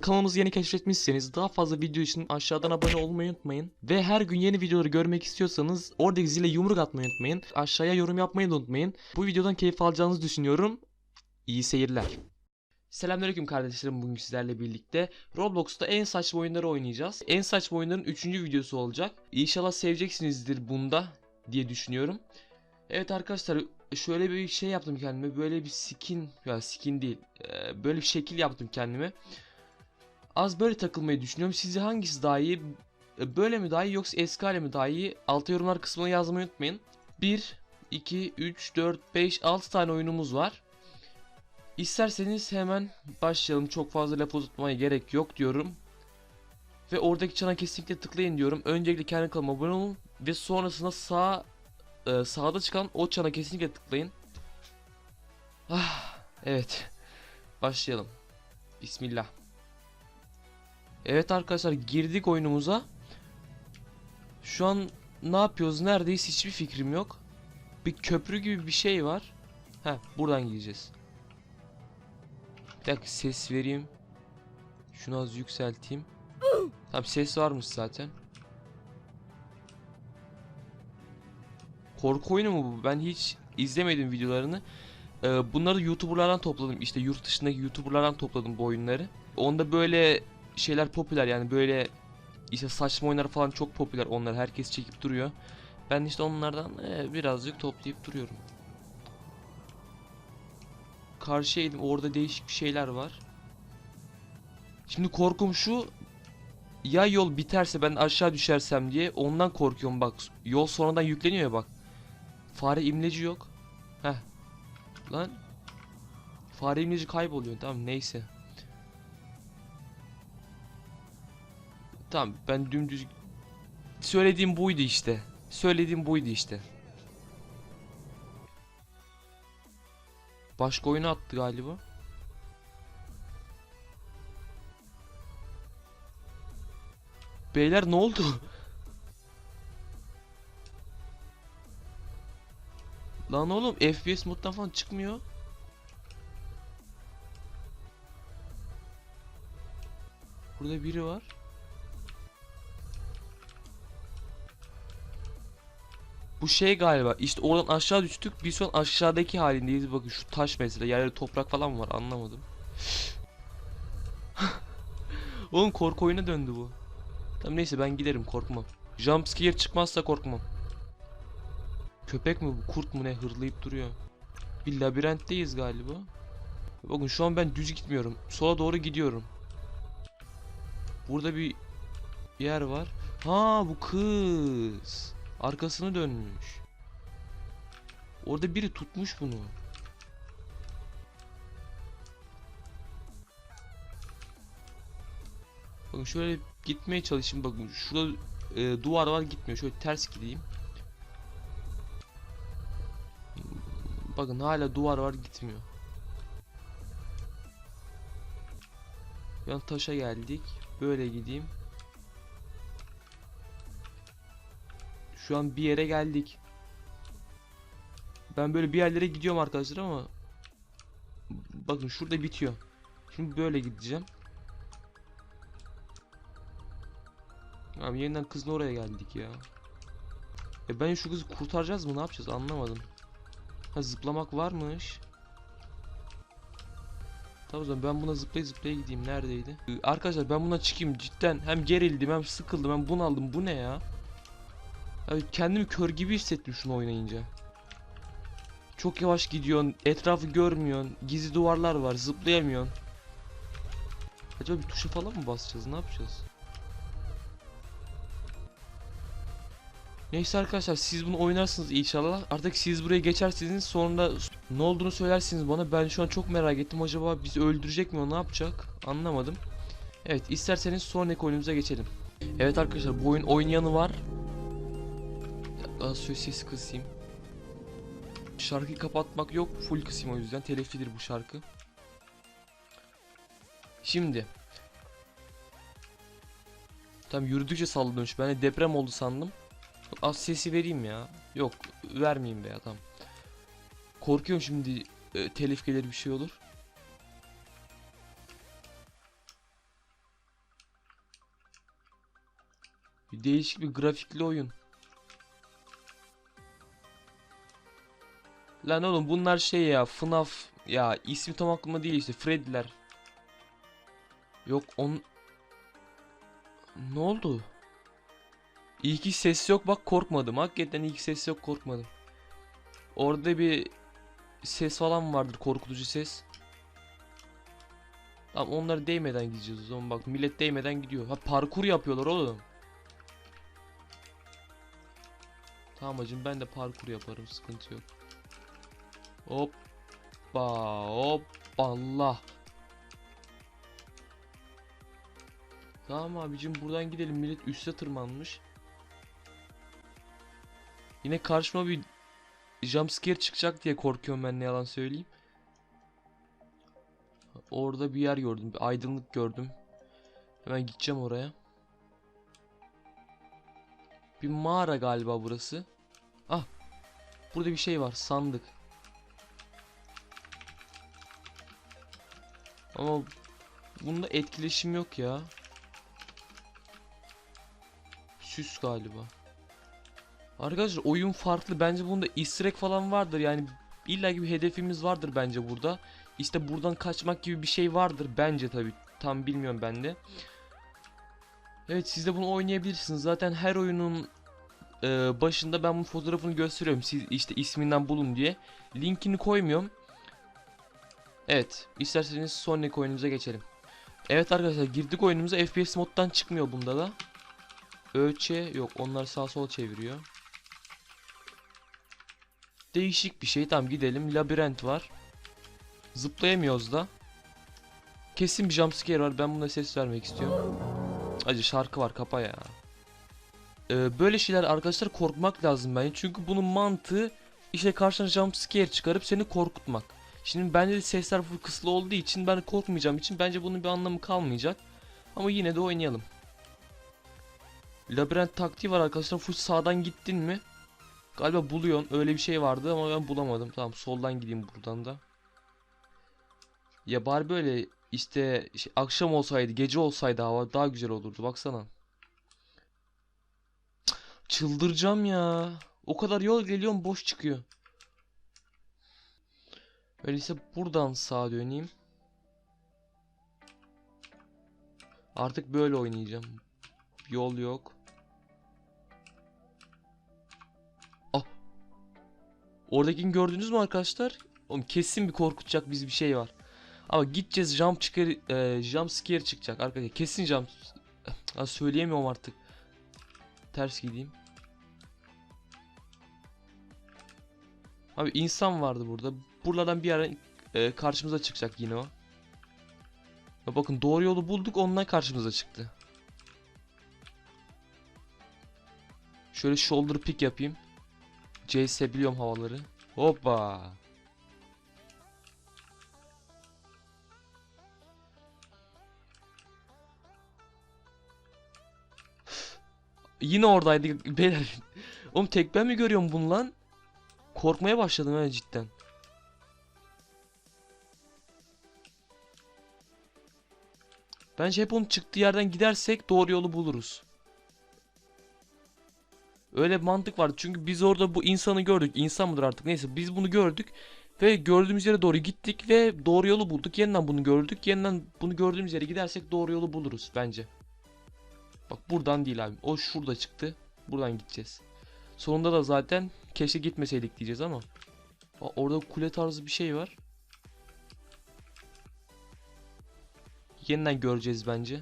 Kanalımızı yeni keşfetmişseniz daha fazla video için aşağıdan abone olmayı unutmayın. Ve her gün yeni videoları görmek istiyorsanız oradaki zile yumruk atmayı unutmayın. Aşağıya yorum yapmayı da unutmayın. Bu videodan keyif alacağınızı düşünüyorum. İyi seyirler. Selamünaleyküm kardeşlerim bugün sizlerle birlikte Roblox'ta en saçma oyunları oynayacağız. En saçma oyunların 3. videosu olacak. İnşallah seveceksinizdir bunda diye düşünüyorum. Evet arkadaşlar şöyle bir şey yaptım kendime. Böyle bir skin ya skin değil. Böyle bir şekil yaptım kendime. Az böyle takılmayı düşünüyorum. Sizce hangisi daha iyi? E, Böyle mi daha iyi yoksa eski hale mi daha iyi? Altta yorumlar kısmına yazmayı unutmayın. 1, 2, 3, 4, 5, 6 tane oyunumuz var. İsterseniz hemen başlayalım. Çok fazla laf uzatmaya gerek yok diyorum. Ve oradaki çana kesinlikle tıklayın diyorum. Öncelikle kendi kanalıma abone olun. Ve sonrasında sağ e, sağda çıkan o çana kesinlikle tıklayın. Ah, evet. Başlayalım. Bismillah. Evet arkadaşlar girdik oyunumuza. Şu an ne yapıyoruz neredeyiz hiçbir fikrim yok. Bir köprü gibi bir şey var. Heh buradan gideceğiz. Bir dakika ses vereyim. Şunu az yükselteyim. Tamam ses varmış zaten. Korku oyunu mu bu? Ben hiç izlemedim videolarını. Ee, bunları YouTuber'lardan topladım. İşte yurt dışındaki YouTuber'lardan topladım bu oyunları. Onda böyle şeyler popüler yani böyle işte saçma oyunlar falan çok popüler onlar herkes çekip duruyor. Ben işte onlardan e, birazcık toplayıp duruyorum. Karşı eğilim orada değişik bir şeyler var. Şimdi korkum şu ya yol biterse ben aşağı düşersem diye ondan korkuyorum bak. Yol sonradan yükleniyor ya bak. Fare imleci yok. Heh. Lan. Fare imleci kayboluyor tamam neyse. Tamam ben dümdüz söylediğim buydu işte. Söylediğim buydu işte. Başka oyunu attı galiba. Beyler ne oldu? Lan oğlum FPS moddan falan çıkmıyor. Burada biri var. Bu şey galiba işte oradan aşağı düştük şu an aşağıdaki halindeyiz bakın şu taş mesela yerlerde toprak falan var anlamadım. Oğlum korku oyuna döndü bu. Tamam neyse ben giderim korkmam. Jumpscare çıkmazsa korkmam. Köpek mi bu kurt mu ne hırlayıp duruyor. Bir labirentteyiz galiba. Bakın şu an ben düz gitmiyorum. Sola doğru gidiyorum. Burada bir yer var. Ha bu kız. Arkasını dönmüş. Orada biri tutmuş bunu. Bakın şöyle gitmeye çalışayım. Bakın şurada e, duvar var gitmiyor. Şöyle ters gideyim. Bakın hala duvar var gitmiyor. Yan taşa geldik. Böyle gideyim. Şu an bir yere geldik. Ben böyle bir yerlere gidiyorum arkadaşlar ama bakın şurada bitiyor. Şimdi böyle gideceğim. Abi yeniden kızın oraya geldik ya. E ben şu kızı kurtaracağız mı? Ne yapacağız? Anlamadım. Ha zıplamak varmış. Tamam o zaman ben buna zıplaya zıplaya gideyim. Neredeydi? Arkadaşlar ben buna çıkayım cidden. Hem gerildim hem sıkıldım hem bunaldım. Bu ne ya? Abi kendimi kör gibi hissettim şunu oynayınca. Çok yavaş gidiyorsun, etrafı görmüyorsun, gizli duvarlar var, zıplayamıyorsun. Acaba bir tuşa falan mı basacağız, ne yapacağız? Neyse arkadaşlar siz bunu oynarsınız inşallah. Artık siz buraya geçersiniz sonra ne olduğunu söylersiniz bana. Ben şu an çok merak ettim. Acaba bizi öldürecek mi o ne yapacak? Anlamadım. Evet isterseniz sonraki oyunumuza geçelim. Evet arkadaşlar bu oyun oynayanı var biraz şöyle kısayım. Şarkıyı kapatmak yok. Full kısayım o yüzden. Teliflidir bu şarkı. Şimdi. Tam yürüdükçe sallanıyormuş. Ben de deprem oldu sandım. Az sesi vereyim ya. Yok vermeyeyim be ya. Korkuyorum şimdi e, telif gelir bir şey olur. Bir değişik bir grafikli oyun. Lan oğlum bunlar şey ya FNAF ya ismi tam aklımda değil işte Freddy'ler. Yok on Ne oldu? İyi ki ses yok bak korkmadım. Hakikaten iyi ki ses yok korkmadım. Orada bir ses falan vardır korkutucu ses. Tamam onları değmeden gideceğiz o zaman bak millet değmeden gidiyor. Ha parkur yapıyorlar oğlum. Tamam hacım ben de parkur yaparım sıkıntı yok. Hoppa hop Allah. Tamam abicim buradan gidelim millet üste tırmanmış. Yine karşıma bir jumpscare çıkacak diye korkuyorum ben ne yalan söyleyeyim. Orada bir yer gördüm. Bir aydınlık gördüm. Hemen gideceğim oraya. Bir mağara galiba burası. Ah. Burada bir şey var. Sandık. Ama bunda etkileşim yok ya. Süs galiba. Arkadaşlar oyun farklı. Bence bunda easter falan vardır. Yani illa gibi hedefimiz vardır bence burada. İşte buradan kaçmak gibi bir şey vardır bence tabi. Tam bilmiyorum ben de. Evet siz de bunu oynayabilirsiniz. Zaten her oyunun e, başında ben bu fotoğrafını gösteriyorum. Siz işte isminden bulun diye. Linkini koymuyorum. Evet. isterseniz sonraki oyunumuza geçelim. Evet arkadaşlar girdik oyunumuza. FPS moddan çıkmıyor bunda da. Ölçe yok. Onlar sağ sol çeviriyor. Değişik bir şey. Tamam gidelim. Labirent var. Zıplayamıyoruz da. Kesin bir jumpscare var. Ben buna ses vermek istiyorum. Acı şarkı var kapa ya. Ee, böyle şeyler arkadaşlar korkmak lazım bence. Çünkü bunun mantığı işte karşına jumpscare çıkarıp seni korkutmak. Şimdi bende de sesler full kısıtlı olduğu için ben korkmayacağım için bence bunun bir anlamı kalmayacak. Ama yine de oynayalım. Labirent taktiği var arkadaşlar. Full sağdan gittin mi? Galiba buluyorsun. Öyle bir şey vardı ama ben bulamadım. Tamam soldan gideyim buradan da. Ya bari böyle işte şey, akşam olsaydı, gece olsaydı hava daha güzel olurdu. Baksana. Çıldıracağım ya. O kadar yol geliyorum boş çıkıyor. Öyleyse buradan sağa döneyim. Artık böyle oynayacağım. Yol yok. Ah. Oradakini gördünüz mü arkadaşlar? Oğlum kesin bir korkutacak biz bir şey var. Ama gideceğiz jump çıkar e, jump scare çıkacak arkadaşlar. Kesin jump Ha, söyleyemiyorum artık. Ters gideyim. Abi insan vardı burada. Buralardan bir ara e, karşımıza çıkacak yine o. Ya bakın doğru yolu bulduk ondan karşımıza çıktı. Şöyle shoulder pick yapayım. CS biliyorum havaları. Hoppa. Yine oradaydı beyler. Oğlum tek ben mi görüyorum bunu lan? Korkmaya başladım ha cidden. Bence hep onun çıktığı yerden gidersek doğru yolu buluruz. Öyle bir mantık vardı çünkü biz orada bu insanı gördük. İnsan mıdır artık neyse biz bunu gördük. Ve gördüğümüz yere doğru gittik ve doğru yolu bulduk. Yeniden bunu gördük. Yeniden bunu gördüğümüz yere gidersek doğru yolu buluruz bence. Bak buradan değil abi. O şurada çıktı. Buradan gideceğiz. Sonunda da zaten keşke gitmeseydik diyeceğiz ama. Orada kule tarzı bir şey var. Yeniden göreceğiz bence.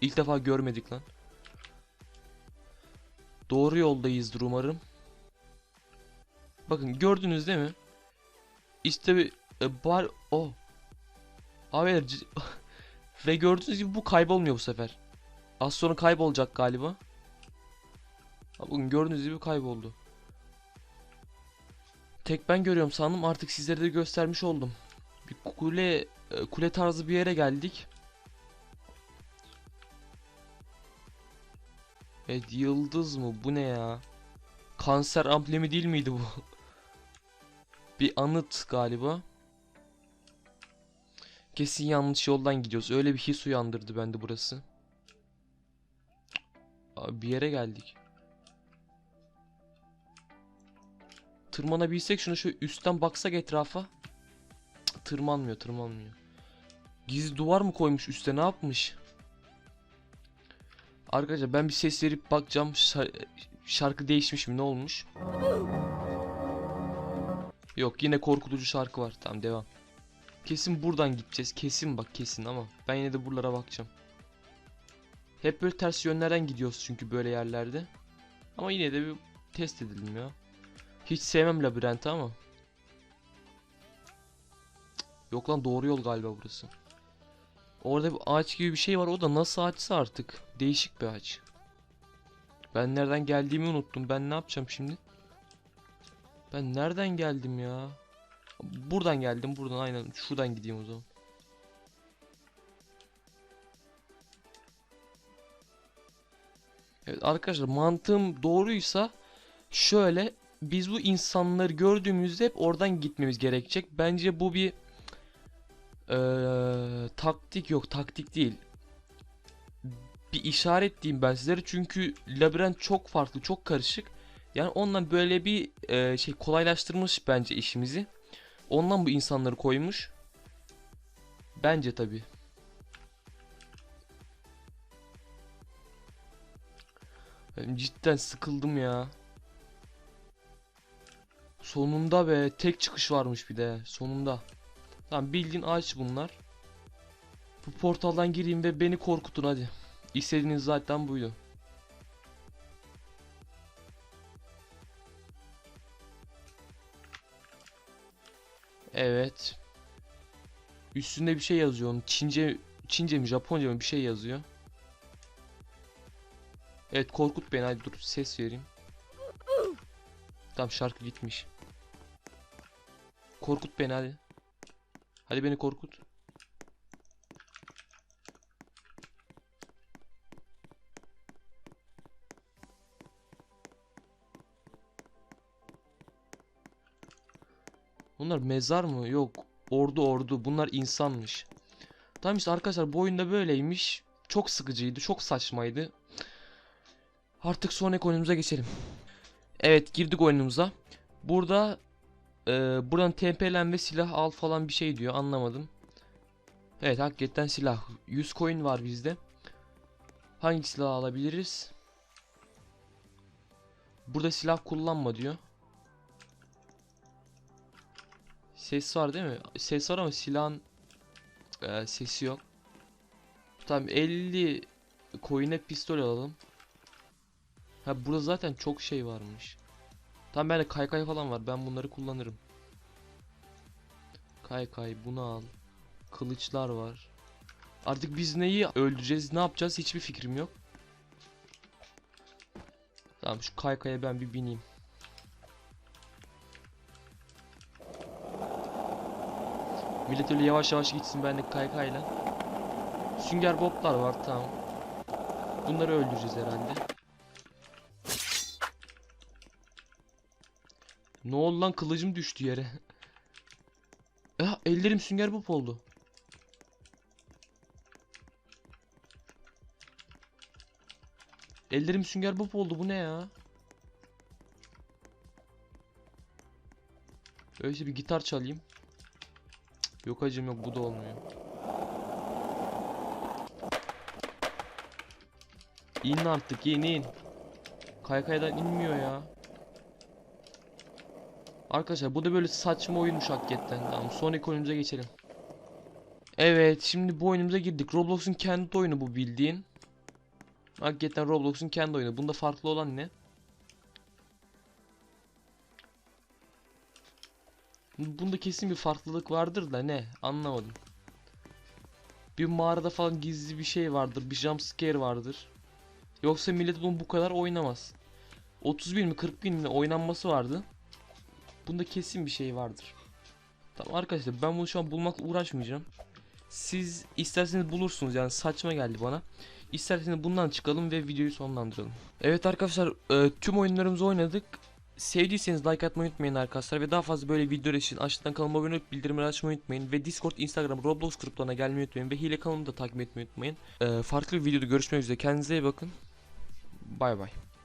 İlk defa görmedik lan. Doğru yoldayızdır umarım. Bakın gördünüz değil mi? İşte bir e, bar o. Abi c- ve gördüğünüz gibi bu kaybolmuyor bu sefer. Az sonra kaybolacak galiba. Bugün gördüğünüz gibi kayboldu. Tek ben görüyorum sandım artık sizlere de göstermiş oldum. Bir kule kule tarzı bir yere geldik. Evet yıldız mı bu ne ya? Kanser amblemi değil miydi bu? bir anıt galiba. Kesin yanlış yoldan gidiyoruz. Öyle bir his uyandırdı bende burası. Abi bir yere geldik. Tırmanabilsek şunu şu üstten baksak etrafa. Tırmanmıyor tırmanmıyor. Gizli duvar mı koymuş üstte ne yapmış? Arkadaşlar ben bir ses verip bakacağım Şar- şarkı değişmiş mi ne olmuş? Yok yine korkutucu şarkı var tamam devam. Kesin buradan gideceğiz kesin bak kesin ama ben yine de buralara bakacağım. Hep böyle ters yönlerden gidiyoruz çünkü böyle yerlerde. Ama yine de bir test edelim ya. Hiç sevmem labirenti ama. Yok lan doğru yol galiba burası. Orada bir ağaç gibi bir şey var. O da nasıl ağaçsa artık. Değişik bir ağaç. Ben nereden geldiğimi unuttum. Ben ne yapacağım şimdi? Ben nereden geldim ya? Buradan geldim. Buradan aynen. Şuradan gideyim o zaman. Evet arkadaşlar mantığım doğruysa şöyle biz bu insanları gördüğümüzde hep oradan gitmemiz gerekecek. Bence bu bir eee, taktik yok taktik değil. Bir işaret diyeyim ben sizlere çünkü labirent çok farklı çok karışık. Yani ondan böyle bir eee, şey kolaylaştırmış bence işimizi. Ondan bu insanları koymuş. Bence tabi. Cidden sıkıldım ya. Sonunda be tek çıkış varmış bir de sonunda. Tamam bildiğin ağaç bunlar. Bu portaldan gireyim ve beni korkutun hadi. İstediğiniz zaten buydu. Evet. Üstünde bir şey yazıyor. Çince, Çince mi Japonca mı bir şey yazıyor. Evet korkut beni hadi dur ses vereyim. Tamam şarkı gitmiş. Korkut beni hadi. Hadi beni korkut. Bunlar mezar mı? Yok. Ordu ordu. Bunlar insanmış. Tamam işte arkadaşlar bu oyunda böyleymiş. Çok sıkıcıydı. Çok saçmaydı. Artık sonraki oyunumuza geçelim. Evet girdik oyunumuza. Burada e, buradan TP'len ve silah al falan bir şey diyor anlamadım. Evet hakikaten silah. 100 coin var bizde. Hangi silah alabiliriz? Burada silah kullanma diyor. Ses var değil mi? Ses var ama silahın e, sesi yok. Tamam 50 coin'e pistol alalım. Ha burada zaten çok şey varmış. Tamam bende kaykay falan var. Ben bunları kullanırım. Kaykay bunu al. Kılıçlar var. Artık biz neyi öldüreceğiz, ne yapacağız hiçbir fikrim yok. Tamam şu kaykaya ben bir bineyim. Millet öyle yavaş yavaş gitsin ben de kaykayla. Sünger boblar var tamam. Bunları öldüreceğiz herhalde. Ne oldu lan kılıcım düştü yere. Ya ellerim sünger bob oldu. Ellerim sünger bob oldu bu ne ya? Öyleyse bir gitar çalayım. Yok acım yok bu da olmuyor. İn artık in in. Kaykaydan inmiyor ya. Arkadaşlar bu da böyle saçma oyunmuş hakikaten. Tamam sonraki oyunumuza geçelim. Evet şimdi bu oyunumuza girdik. Roblox'un kendi oyunu bu bildiğin. Hakikaten Roblox'un kendi oyunu. Bunda farklı olan ne? Bunda kesin bir farklılık vardır da ne? Anlamadım. Bir mağarada falan gizli bir şey vardır. Bir jump scare vardır. Yoksa millet bunu bu kadar oynamaz. 30 bin mi 40 bin mi oynanması vardı. Bunda kesin bir şey vardır. Tamam arkadaşlar ben bunu şu an bulmakla uğraşmayacağım. Siz isterseniz bulursunuz yani saçma geldi bana. İsterseniz bundan çıkalım ve videoyu sonlandıralım. Evet arkadaşlar e, tüm oyunlarımızı oynadık. Sevdiyseniz like atmayı unutmayın arkadaşlar ve daha fazla böyle videolar için aşağıdan kanalıma abone olup bildirimleri açmayı unutmayın ve Discord, Instagram, Roblox gruplarına gelmeyi unutmayın ve hile kanalımı da takip etmeyi unutmayın. E, farklı bir videoda görüşmek üzere kendinize iyi bakın. Bay bay.